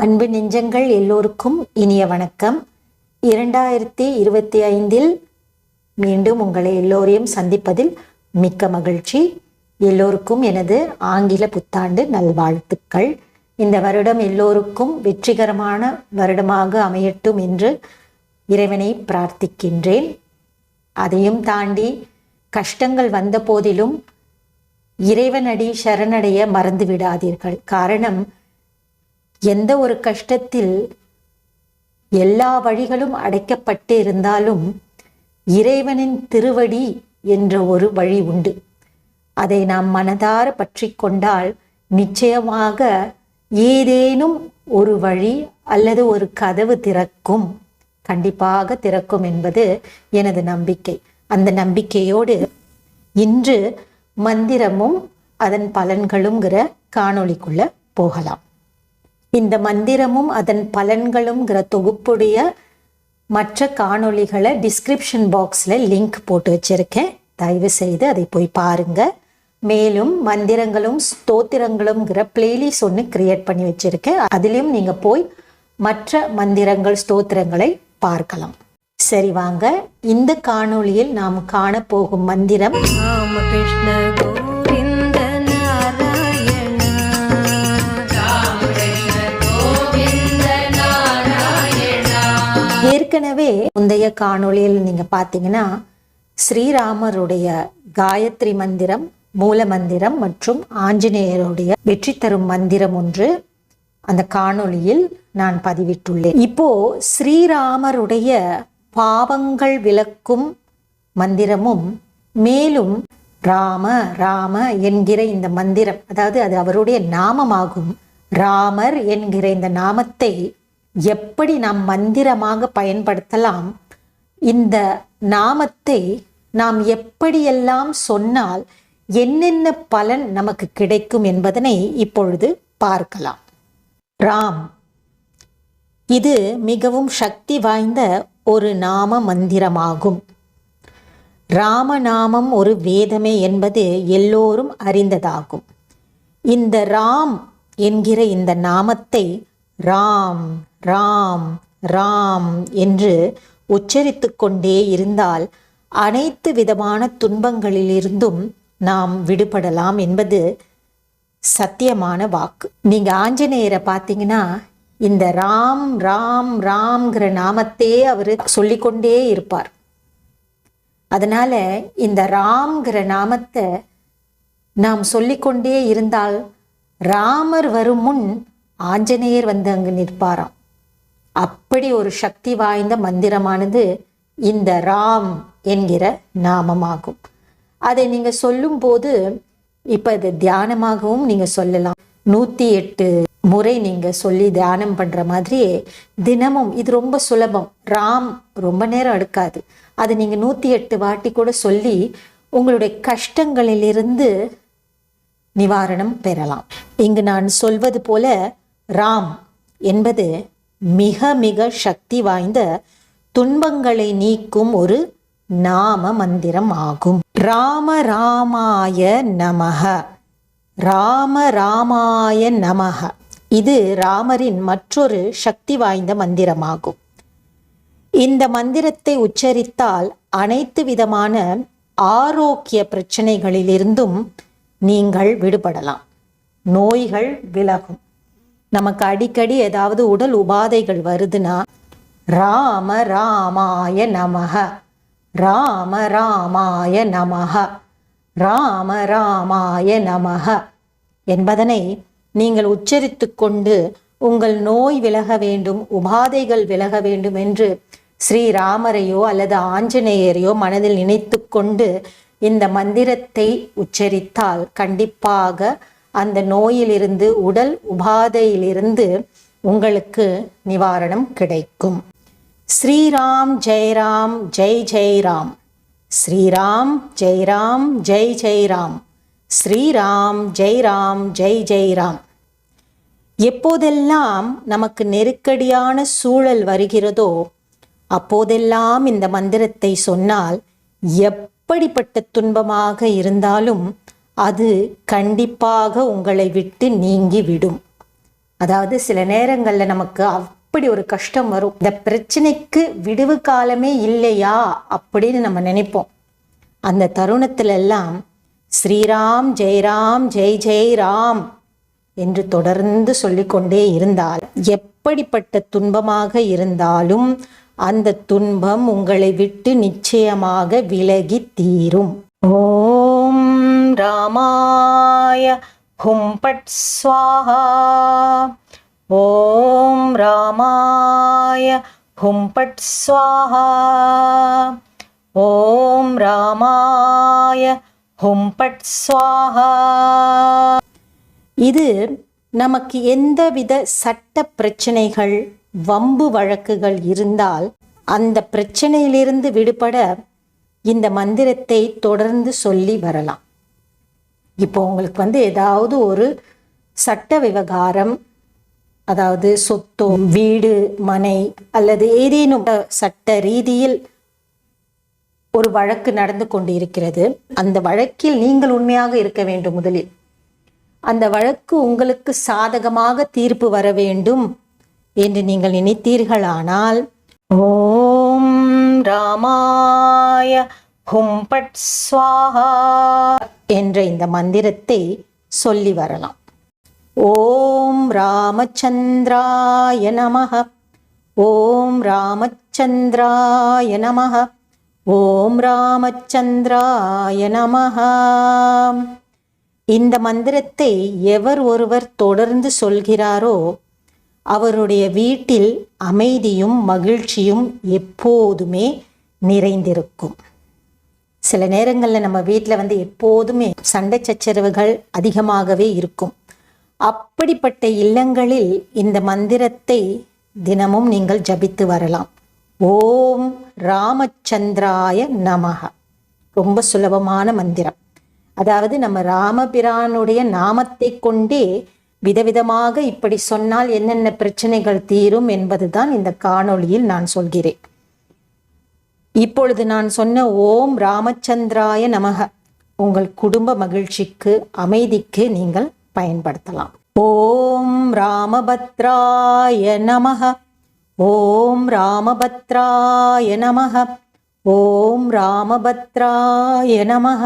அன்பு நெஞ்சங்கள் எல்லோருக்கும் இனிய வணக்கம். இரண்டாயிரத்தி இருபத்தி ஐந்தில் மீண்டும் உங்களை எல்லோரையும் சந்திப்பதில் மிக்க மகிழ்ச்சி. எல்லோருக்கும் எனது ஆங்கில புத்தாண்டு நல்வாழ்த்துக்கள். இந்த வருடம் எல்லோருக்கும் வெற்றிகரமான வருடமாக அமையட்டும் என்று இறைவனை பிரார்த்திக்கின்றேன். அதையும் தாண்டி கஷ்டங்கள் வந்த போதிலும் இறைவனடி சரணடைய மறந்து விடாதீர்கள் காரணம் எந்த ஒரு கஷ்டத்தில் எல்லா வழிகளும் அடைக்கப்பட்டு இருந்தாலும் இறைவனின் திருவடி என்ற ஒரு வழி உண்டு. அதை நாம் மனதார பற்றி கொண்டால் நிச்சயமாக ஏதேனும் ஒரு வழி அல்லது ஒரு கதவு திறக்கும் கண்டிப்பாக திறக்கும் என்பது எனது நம்பிக்கை. அந்த நம்பிக்கையோடு இன்று மந்திரமும் அதன் பலன்களுங்கிற காணொளிக்குள்ள போகலாம். இந்த மந்திரமும் அதன் பலன்களுங்கிற தொகுப்புடைய மற்ற காணொளிகளை டிஸ்கிரிப்ஷன் பாக்ஸில் லிங்க் போட்டு வச்சுருக்கேன். தயவு செய்து அதை போய் பாருங்கள் மேலும் மந்திரங்களும் ஸ்தோத்திரங்களும்ங்கிற பிளேலிஸ்ட் ஒன்று கிரியேட் பண்ணி வச்சுருக்கேன். அதுலேயும் நீங்கள் போய் மற்ற மந்திரங்கள் ஸ்தோத்திரங்களை பார்க்கலாம். சரி வாங்க. இந்த காணொளியில் நாம் காணப்போகும் மந்திரம் ராமகிருஷ்ண ஏற்கனவே முந்தைய காணொளியில் நீங்க பாத்தீங்கன்னா ஸ்ரீராமருடைய காயத்ரி மந்திரம் மூல மந்திரம் மற்றும் ஆஞ்சநேயருடைய வெற்றி தரும் மந்திரம் ஒன்று அந்த காணொளியில் நான் பதிவிட்டுள்ளேன். இப்போ ஸ்ரீராமருடைய பாவங்கள் விளக்கும் மந்திரமும் மேலும் ராம ராம என்கிற இந்த மந்திரம் அதாவது அது அவருடைய நாமமாகும் ராமர் என்கிற இந்த நாமத்தை எப்படி நாம் மந்திரமாக பயன்படுத்தலாம்? இந்த நாமத்தை நாம் எப்படியெல்லாம் சொன்னால் என்னென்ன பலன் நமக்கு கிடைக்கும் என்பதனை இப்பொழுது பார்க்கலாம். ராம் இது மிகவும் சக்தி வாய்ந்த ஒரு நாம மந்திரமாகும். ராமநாமம் ஒரு வேதமே என்பது எல்லோரும் அறிந்ததாகும். இந்த ராம் என்கிற இந்த நாமத்தை ராம் ராம் ராம் என்று உச்சரித்து கொண்டே இருந்தால் அனைத்து விதமான துன்பங்களிலிருந்தும் நாம் விடுபடலாம் என்பது சத்தியமான வாக்கு. நீங்கள் ஆஞ்சநேயரை பார்த்தீங்கன்னா இந்த ராம் ராம் ராம்ங்கிற நாமத்தையே அவர் சொல்லிக்கொண்டே இருப்பார். அதனால இந்த ராம்ங்கிற நாமத்தை நாம் சொல்லிக்கொண்டே இருந்தால் ராமர் வரும் முன் ஆஞ்சநேயர் வந்து அங்கு நிற்பாராம். அப்படி ஒரு சக்தி வாய்ந்த மந்திரமானது இந்த ராம் என்கிற நாமமாகும். அதை நீங்க சொல்லும்போது இப்ப இது தியானமாகவும் நீங்க சொல்லலாம். நூத்தி எட்டு முறை நீங்க சொல்லி தியானம் பண்ற மாதிரியே தினமும் இது ரொம்ப சுலபம். ராம் ரொம்ப நேரம் எடுக்காது. அது நீங்க நூத்தி எட்டு வாட்டி கூட சொல்லி உங்களுடைய கஷ்டங்களிலிருந்து நிவாரணம் பெறலாம். இங்கு நான் சொல்வது போல ராம் என்பது மிக மிக சக்தி வாய்ந்த துன்பங்களை நீக்கும் ஒரு நாம மந்திரம் ஆகும். ராம ராமாய நமக ராம ராமாய நமக இது ராமரின் மற்றொரு சக்தி வாய்ந்த மந்திரமாகும். இந்த மந்திரத்தை உச்சரித்தால் அனைத்து விதமான ஆரோக்கிய பிரச்சனைகளிலிருந்தும் நீங்கள் விடுபடலாம். நோய்கள் விலகும். நமக்கு அடிக்கடி ஏதாவது உடல் உபாதைகள் வருதுன்னா ராம ராமாய நமக ராம ராமாய நமக ராம ராமாய நமக என்பதனை நீங்கள் உச்சரித்து கொண்டு உங்கள் நோய் விலக வேண்டும் உபாதைகள் விலக வேண்டும் என்று ஸ்ரீராமரையோ அல்லது ஆஞ்சநேயரையோ மனதில் நினைத்து கொண்டு இந்த மந்திரத்தை உச்சரித்தால் கண்டிப்பாக அந்த நோயிலிருந்து உடல் உபாதையிலிருந்து உங்களுக்கு நிவாரணம் கிடைக்கும். ஸ்ரீராம் ஜெயராம் ஜெய் ஜெய்ராம் ஸ்ரீராம் ஜெய்ராம் ஜெய் ஜெய்ராம் ஸ்ரீராம் ஜெய்ராம் ஜெய் ஜெய்ராம் எப்போதெல்லாம் நமக்கு நெருக்கடியான சூழல் வருகிறதோ அப்போதெல்லாம் இந்த மந்திரத்தை சொன்னால் எப்படிப்பட்ட துன்பமாக இருந்தாலும் அது கண்டிப்பாக உங்களை விட்டு நீங்கி விடும் அதாவது சில நேரங்களில் நமக்கு அப்படி ஒரு கஷ்டம் வரும். இந்த பிரச்சனைக்கு விடுவு காலமே இல்லையா அப்படின்னு நம்ம நினைப்போம். அந்த தருணத்திலெல்லாம் ஸ்ரீராம் ஜெய்ராம் ஜெய் ஜெய் ராம் என்று தொடர்ந்து சொல்லிக்கொண்டே இருந்தால் எப்படிப்பட்ட துன்பமாக இருந்தாலும் அந்த துன்பம் உங்களை விட்டு நிச்சயமாக விலகி தீரும். ஓ! ராமாய हुं पट् स्वाहा। ஓம் ராமாய हुं पट् स्वाहा। ஓம் ராமாய हुं पट् स्वाहा। இது நமக்கு எந்தவித சட்ட பிரச்சனைகள் வம்பு வழக்குகள் இருந்தால் அந்த பிரச்சனையிலிருந்து விடுபட இந்த மந்திரத்தை தொடர்ந்து சொல்லி வரலாம். இப்போ உங்களுக்கு வந்து ஏதாவது ஒரு சட்ட விவகாரம் அதாவது சொத்தோ வீடு மனை அல்லது ஏதேனும் சட்ட ரீதியில் ஒரு வழக்கு நடந்து கொண்டு இருக்கிறது அந்த வழக்கில் நீங்கள் உண்மையாக இருக்க வேண்டும் முதலில். அந்த வழக்கு உங்களுக்கு சாதகமாக தீர்ப்பு வர வேண்டும் என்று நீங்கள் நினைத்தீர்களானால் ஓம் ராமாய ஹும் பட் ஸ்வாஹா என்ற இந்த மந்திரத்தை சொல்லி வரலாம். ஓம் ராமச்சந்திராய நமக ஓம் ராமச்சந்திராய நமக ஓம் ராமச்சந்திராய நமः இந்த மந்திரத்தை எவர் ஒருவர் தொடர்ந்து சொல்கிறாரோ அவருடைய வீட்டில் அமைதியும் மகிழ்ச்சியும் எப்போதுமே நிறைந்திருக்கும். சில நேரங்களில் நம்ம வீட்டில் வந்து எப்போதுமே சண்டை சச்சரவுகள் அதிகமாகவே இருக்கும். அப்படிப்பட்ட இல்லங்களில் இந்த மந்திரத்தை தினமும் நீங்கள் ஜபித்து வரலாம். ஓம் ராமச்சந்திராய நமக ரொம்ப சுலபமான மந்திரம். அதாவது நம்ம ராமபிரானுடைய நாமத்தை கொண்டே விதவிதமாக இப்படி சொன்னால் என்னென்ன பிரச்சனைகள் தீரும் என்பதுதான் இந்த காணொளியில் நான் சொல்கிறேன். இப்பொழுது நான் சொன்ன ஓம் ராமச்சந்திராய நமக. உங்கள் குடும்ப மகிழ்ச்சிக்கு அமைதிக்கு நீங்கள் பயன்படுத்தலாம். ஓம் ராமபத்ராய நமக. ஓம் ராமபத்ராய நமக. ஓம் ராமபத்ராய நமக.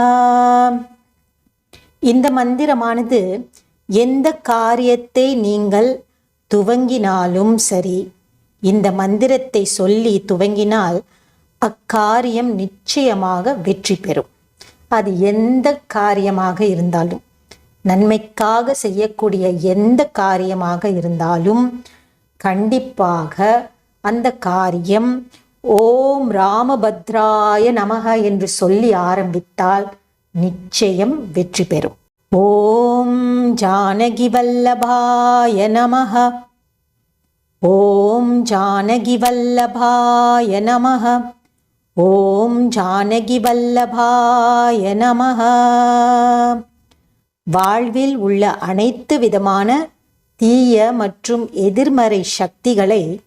இந்த மந்திரமானது எந்த காரியத்தை நீங்கள் துவங்கினாலும் சரி இந்த மந்திரத்தை சொல்லி துவங்கினால் அக்காரியம் நிச்சயமாக வெற்றி பெறும். அது எந்த காரியமாக இருந்தாலும் நன்மைக்காக செய்யக்கூடிய எந்த காரியமாக இருந்தாலும் கண்டிப்பாக அந்த காரியம் ஓம் ராமபத்ராய நமக என்று சொல்லி ஆரம்பித்தால் நிச்சயம் வெற்றி பெறும். ஓம் ஜானகி வல்லபாய நமக ஓம் ஜானகி வல்லபாய நமக ஓம் ஜானகி வல்லபாய நமக வாழ்வில் உள்ள அனைத்து விதமான தீய மற்றும் எதிர்மறை சக்திகளை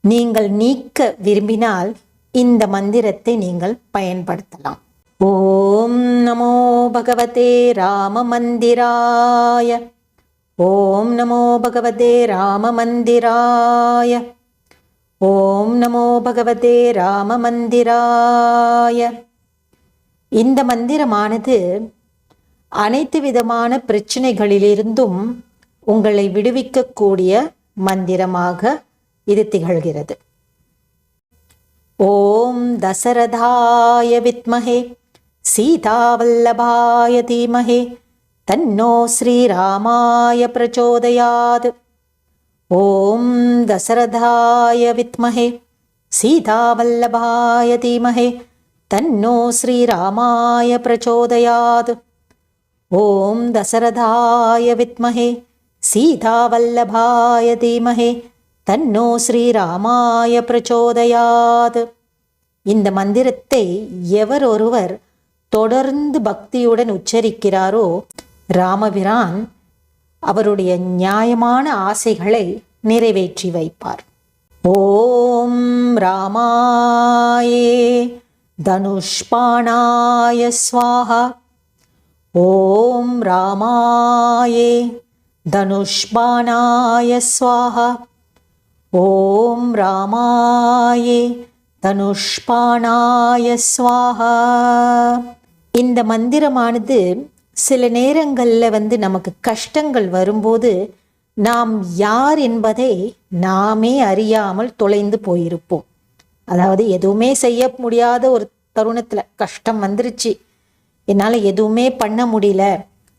நீங்கள் நீக்க விரும்பினால் இந்த மந்திரத்தை நீங்கள் பயன்படுத்தலாம். ஓம் நமோ பகவதே ராம மந்திராய. ஓம் நமோ பகவதே ராம மந்திராய. ஓம் நமோ பகவதே ராம மந்திராய இந்த மந்திரமானது அனைத்து விதமான பிரச்சனைகளிலிருந்தும் உங்களை விடுவிக்கக்கூடிய மந்திரமாக இது திகழ்கிறது. ஓம் தசரதாய வித்மஹே சீதாவல்லபாய தீமகே தன்னோ ஸ்ரீராமாய பிரச்சோதயாத். ஓம் தசரதாய வித்மஹே சீதாவல்லபாய தீமஹே தன்னோ ஸ்ரீராமாய பிரச்சோதயாத் ஓம் தசரதாய வித்மஹே சீதாவல்லபாய தீமஹே தன்னோ ஸ்ரீராமாய பிரச்சோதயாத் இந்த மந்திரத்தை எவர் ஒருவர் தொடர்ந்து பக்தியுடன் உச்சரிக்கிறாரோ ராமபிரான் அவருடைய நியாயமான ஆசைகளை நிறைவேற்றி வைப்பார். ஓம் ராமாயே தனுஷ்பாணாய ஸ்வாஹா. ஓம் ராமாயே தனுஷ்பானாய ஸ்வாஹா. ஓம் ராமாயே தனுஷ்பானாய ஸ்வாஹா. இந்த மந்திரமானது சில நேரங்களில் வந்து நமக்கு கஷ்டங்கள் வரும்போது நாம் யார் என்பதை நாமே அறியாமல் தொலைந்து போயிருப்போம். அதாவது எதுவுமே செய்ய முடியாத ஒரு தருணத்தில் கஷ்டம் வந்துருச்சு. என்னால் எதுவுமே பண்ண முடியல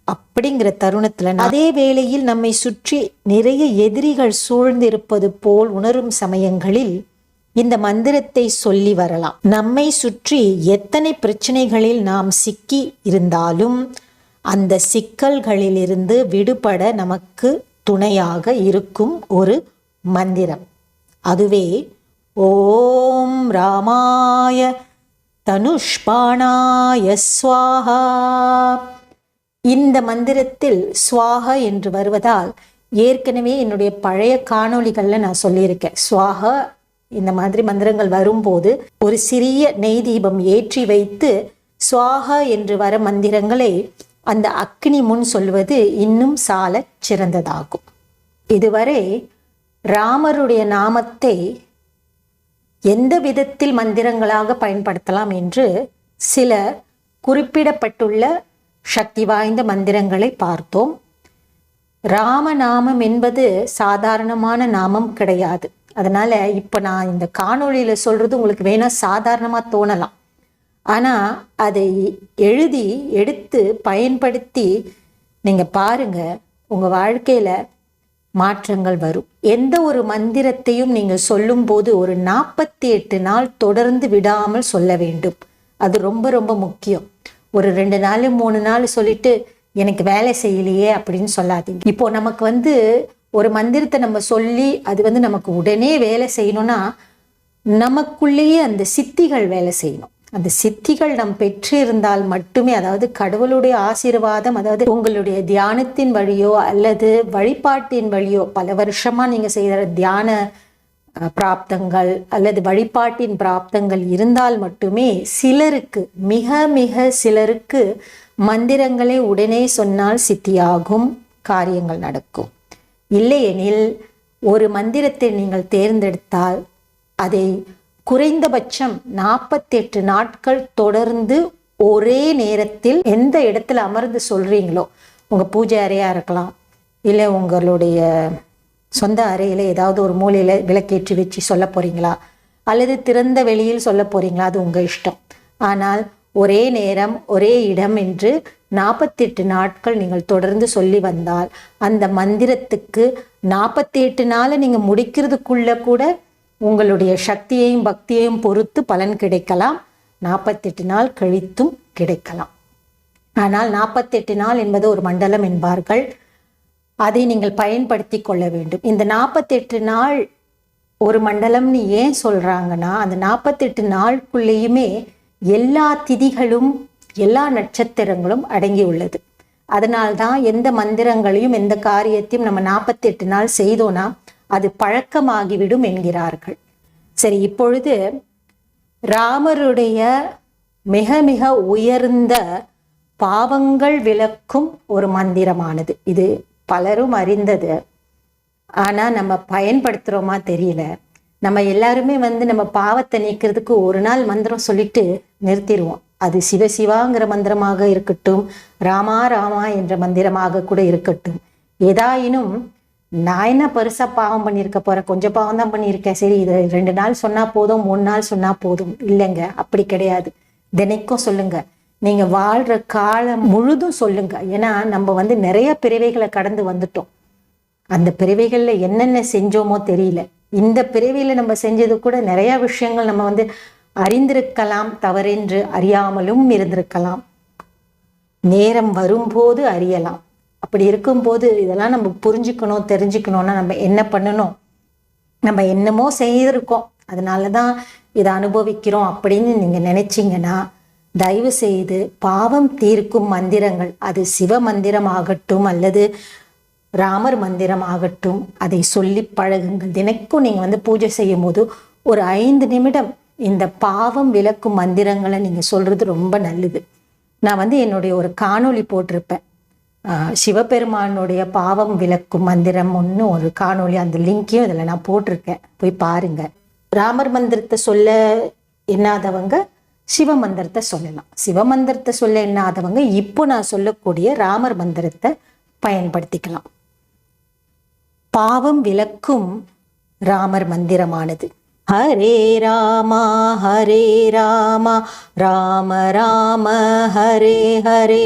அப்படிங்கிற தருணத்தில் அதே வேளையில் நம்மை சுற்றி நிறைய எதிரிகள் சூழ்ந்திருப்பது போல் உணரும் சமயங்களில் இந்த மந்திரத்தை சொல்லி வரலாம். நம்மை சுற்றி எத்தனை பிரச்சனைகளில் நாம் சிக்கி இருந்தாலும் அந்த சிக்கல்களிலிருந்து விடுபட நமக்கு துணையாக இருக்கும் ஒரு மந்திரம். அதுவே ஓம் ராமாய தனுஷ்பாணாய ஸ்வாஹா. இந்த மந்திரத்தில் ஸ்வாக என்று வருவதால் ஏற்கனவே என்னுடைய பழைய காணொளிகளில் நான் சொல்லியிருக்கேன். ஸ்வாக இந்த மாதிரி மந்திரங்கள் வரும்போது ஒரு சிறிய நெய் தீபம் ஏற்றி வைத்து ஸ்வாக என்று வர மந்திரங்களை அந்த அக்னி முன் சொல்வது இன்னும் சால சிறந்ததாகும். இதுவரை ராமருடைய நாமத்தை எந்த விதத்தில் மந்திரங்களாக பயன்படுத்தலாம் என்று சில குறிப்பிடப்பட்டுள்ள சக்தி வாய்ந்த மந்திரங்களை பார்த்தோம். ராமநாமம் என்பது சாதாரணமான நாமம் கிடையாது. அதனால இப்போ நான் இந்த காணொளியில் சொல்றது உங்களுக்கு வேணால் சாதாரணமாக தோணலாம். ஆனால் அதை எழுதி எடுத்து பயன்படுத்தி நீங்கள் பாருங்கள் உங்கள் வாழ்க்கையில் மாற்றங்கள் வரும். எந்த ஒரு மந்திரத்தையும் நீங்கள் சொல்லும்போது ஒரு நாற்பத்தி எட்டு நாள் தொடர்ந்து விடாமல் சொல்ல வேண்டும். அது ரொம்ப ரொம்ப முக்கியம். ஒரு ரெண்டு நாள் மூணு நாள் சொல்லிட்டு எனக்கு வேலை செய்யலையே அப்படின்னு சொல்லாதீங்க. இப்போ நமக்கு வந்து ஒரு மந்திரத்தை நம்ம சொல்லி அது வந்து நமக்கு உடனே வேலை செய்யணும்னா நமக்குள்ளேயே அந்த சித்திகள் வேலை செய்யணும். அந்த சித்திகள் நம் பெற்றிருந்தால் மட்டுமே அதாவது கடவுளுடைய ஆசீர்வாதம் அதாவது உங்களுடைய தியானத்தின் வழியோ அல்லது வழிபாட்டின் வழியோ பல வருஷமா நீங்க செய்கிற தியான பிராப்தங்கள் அல்லது வழிபாட்டின் பிராப்தங்கள் இருந்தால் மட்டுமே சிலருக்கு மிக மிக சிலருக்கு மந்திரங்களை உடனே சொன்னால் சித்தியாகும் காரியங்கள் நடக்கும். இல்லையெனில் ஒரு மந்திரத்தை நீங்கள் தேர்ந்தெடுத்தால் அதை குறைந்தபட்சம் நாற்பத்தெட்டு நாட்கள் தொடர்ந்து ஒரே நேரத்தில் எந்த இடத்துல அமர்ந்து சொல்கிறீங்களோ உங்கள் பூஜை அறையாக இருக்கலாம் இல்லை உங்களுடைய சொந்த அறையில் ஏதாவது ஒரு மூலையில் விளக்கேற்றி வச்சு சொல்ல போகிறீங்களா அல்லது திறந்த வெளியில் சொல்ல போகிறீங்களா அது உங்கள் இஷ்டம். ஆனால் ஒரே நேரம் ஒரே இடம் என்று நாற்பத்தெட்டு நாட்கள் நீங்கள் தொடர்ந்து சொல்லி வந்தால் அந்த மந்திரத்துக்கு நாற்பத்தி எட்டு நாளை நீங்கள் முடிக்கிறதுக்குள்ள கூட உங்களுடைய சக்தியையும் பக்தியையும் பொறுத்து பலன் கிடைக்கலாம். நாற்பத்தெட்டு நாள் கழித்தும் கிடைக்கலாம். ஆனால் நாற்பத்தெட்டு நாள் என்பது ஒரு மண்டலம் என்பார்கள். அதை நீங்கள் பயன்படுத்தி கொள்ள வேண்டும். இந்த நாற்பத்தெட்டு நாள் ஒரு மண்டலம்னு ஏன் சொல்றாங்கன்னா அந்த நாற்பத்தெட்டு நாளுக்குள்ளேயுமே எல்லா திதிகளும் எல்லா நட்சத்திரங்களும் அடங்கி உள்ளது அதனால்தான் எந்த மந்திரங்களையும் எந்த காரியத்தையும் நம்ம நாற்பத்தெட்டு நாள் செய்தோன்னா அது பழக்கமாகிவிடும் என்கிறார்கள். சரி இப்பொழுது ராமருடைய மிக மிக உயர்ந்த பாவங்கள் விளக்கும் ஒரு மந்திரமானது. இது பலரும் அறிந்தது. ஆனா நம்ம பயன்படுத்துறோமா தெரியல. நம்ம எல்லாருமே வந்து நம்ம பாவத்தை நீக்கிறதுக்கு ஒரு நாள் மந்திரம் சொல்லிட்டு நிறுத்திடுவோம். அது சிவசிவாங்கிற மந்திரமாக இருக்கட்டும் ராமா ராமா என்ற மந்திரமாக கூட இருக்கட்டும். ஏதாயினும் நான் என்ன பெருசா பாவம் பண்ணியிருக்க போறேன்? கொஞ்சம் பாவம் தான் பண்ணியிருக்கேன். சரி இது ரெண்டு நாள் சொன்னா போதும் மூணு நாள் சொன்னா போதும். இல்லைங்க அப்படி கிடையாது. தினைக்கும் சொல்லுங்க. நீங்க வாழ்ற காலம் முழுதும் சொல்லுங்க. ஏன்னா நம்ம வந்து நிறைய பிறவைகளை கடந்து வந்துட்டோம். அந்த பிறவைகள்ல என்னென்ன செஞ்சோமோ தெரியல. இந்த பிறவியில நம்ம செஞ்சது கூட நிறைய விஷயங்கள் நம்ம வந்து அறிந்திருக்கலாம் தவறென்று அறியாமலும் இருந்திருக்கலாம். நேரம் வரும்போது அறியலாம். அப்படி இருக்கும்போது இதெல்லாம் நம்ம புரிஞ்சுக்கணும் தெரிஞ்சுக்கணும்னா நம்ம என்ன பண்ணணும்? நம்ம என்னமோ செய்திருக்கோம். அதனால தான் இதை அனுபவிக்கிறோம் அப்படின்னு நீங்கள் நினச்சிங்கன்னா தயவு செய்து பாவம் தீர்க்கும் மந்திரங்கள் அது சிவ மந்திரம் ஆகட்டும் அல்லது ராமர் மந்திரம் ஆகட்டும் அதை சொல்லி பழகுங்கள். தினைக்கும் நீங்கள் வந்து பூஜை செய்யும் போது ஒரு ஐந்து நிமிடம் இந்த பாவம் விளக்கும் மந்திரங்களை நீங்கள் சொல்கிறது ரொம்ப நல்லது. நான் வந்து என்னுடைய ஒரு காணொளி போட்டிருப்பேன். சிவபெருமானுடைய பாவம் விளக்கும் மந்திரம் ஒன்று ஒரு காணொளி அந்த லிங்க்கையும் இதில் நான் போட்டிருக்கேன். போய் பாருங்க. ராமர் மந்திரத்தை சொல்ல என்னாதவங்க சிவ மந்திரத்தை சொல்லலாம். சிவ மந்திரத்தை சொல்ல என்னாதவங்க இப்போ நான் சொல்லக்கூடிய ராமர் மந்திரத்தை பயன்படுத்திக்கலாம். பாவம் விளக்கும் ராமர் மந்திரமானது. ஹரே ராமா ஹரே ராமா ராம ராம ஹரே ஹரே.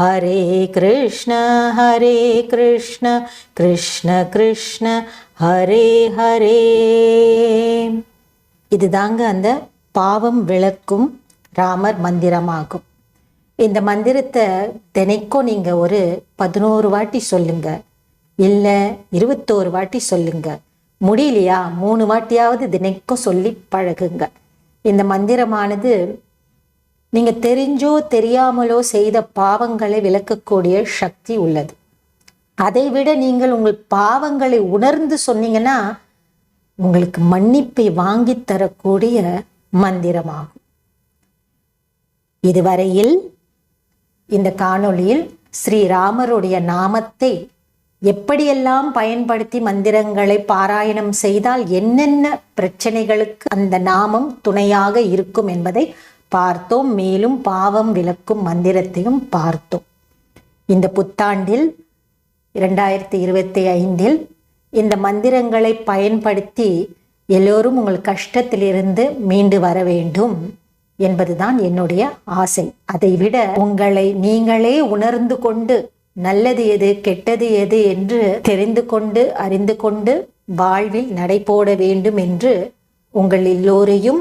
ஹரே கிருஷ்ண ஹரே கிருஷ்ண கிருஷ்ண கிருஷ்ண ஹரே ஹரே. இதுதாங்க அந்த பாவம் விளக்கும் ராமர் மந்திரமாகும். இந்த மந்திரத்தை தினைக்கும் நீங்கள் ஒரு பதினோரு வாட்டி சொல்லுங்க. இல்லை இருபத்தோரு வாட்டி சொல்லுங்க. முடியலையா? மூணு வாட்டியாவது தினைக்கும் சொல்லி பழகுங்க. இந்த மந்திரமானது நீங்கள் தெரிஞ்சோ தெரியாமலோ செய்த பாவங்களை விளக்கக்கூடிய சக்தி உள்ளது. அதைவிட நீங்கள் உங்கள் பாவங்களை உணர்ந்து சொன்னீங்கன்னா உங்களுக்கு மன்னிப்பை வாங்கி தரக்கூடிய மந்திரமாகும். இதுவரையில் இந்த காணொளியில் ஸ்ரீராமருடைய நாமத்தை எப்படியெல்லாம் பயன்படுத்தி மந்திரங்களை பாராயணம் செய்தால் என்னென்ன பிரச்சனைகளுக்கு அந்த நாமம் துணையாக இருக்கும் என்பதை பார்த்தோம் மேலும் பாவம் விளக்கும் மந்திரத்தையும் பார்த்தோம். இந்த புத்தாண்டில் இரண்டாயிரத்தி இருபத்தி ஐந்தில் இந்த மந்திரங்களை பயன்படுத்தி எல்லோரும் உங்கள் கஷ்டத்திலிருந்து மீண்டு வர வேண்டும் என்பதுதான் என்னுடைய ஆசை. அதைவிட உங்களை நீங்களே உணர்ந்து கொண்டு நல்லது எது கெட்டது எது என்று தெரிந்து கொண்டு அறிந்து கொண்டு வாழ்வில் நடைபோட வேண்டும் என்று உங்கள் எல்லோரையும்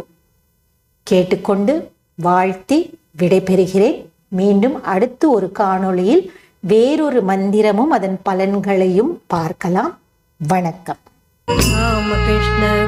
கேட்டுக்கொண்டு வாழ்த்தி விடைபெறுகிறேன். மீண்டும் அடுத்து ஒரு காணொளியில் வேறொரு மந்திரமும் அதன் பலன்களையும் பார்க்கலாம். வணக்கம். ராமகிருஷ்ண